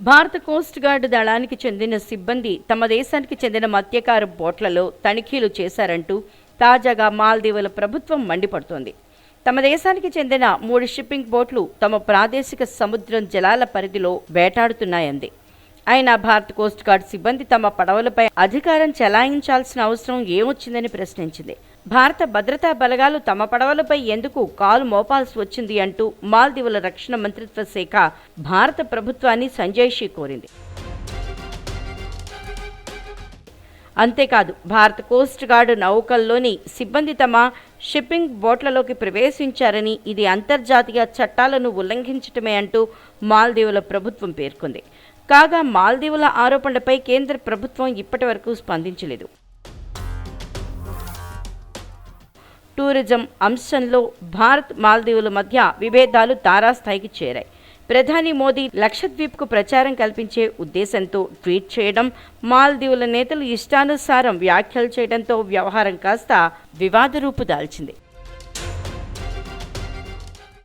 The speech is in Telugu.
భారత కోస్ట్ గార్డ్ దళానికి చెందిన సిబ్బంది తమ దేశానికి చెందిన మత్స్యకారు బోట్లలో తనిఖీలు చేశారంటూ తాజాగా మాల్దీవుల ప్రభుత్వం మండిపడుతోంది. తమ దేశానికి చెందిన మూడు షిప్పింగ్ బోట్లు తమ ప్రాదేశిక సముద్రం జలాల పరిధిలో వేటాడుతున్నాయంది. అయినా భారత కోస్ట్ గార్డ్ సిబ్బంది తమ పడవలపై అధికారం చెలాయించాల్సిన అవసరం ఏమొచ్చిందని ప్రశ్నించింది. భారత భద్రతా బలగాలు తమ పడవలపై ఎందుకు కాలు మోపాల్సి వచ్చింది అంటూ మాల్దీవుల రక్షణ మంత్రిత్వ శాఖ భారత ప్రభుత్వాన్ని సంజయ్షి కోరింది. అంతేకాదు భారత కోస్ట్ గార్డ్ నౌకల్లోని సిబ్బంది తమ షిప్పింగ్ బోట్లలోకి ప్రవేశించారని ఇది అంతర్జాతీయ చట్టాలను ఉల్లంఘించటమే అంటూ మాల్దీవుల ప్రభుత్వం పేర్కొంది. కాగా మాల్దీవుల ఆరోపణలపై కేంద్ర ప్రభుత్వం ఇప్పటివరకు స్పందించలేదు. టూరిజం అంశంలో భారత్ మాల్దీవుల మధ్య విభేదాలు తారాస్థాయికి చేరాయి. ప్రధాని మోదీ లక్షద్వీప్కు ప్రచారం కల్పించే ఉద్దేశంతో ట్వీట్ చేయడం మాల్దీవుల నేతలు ఇష్టానుసారం వ్యాఖ్యలు చేయడంతో వ్యవహారం కాస్త వివాద రూపు దాల్చింది.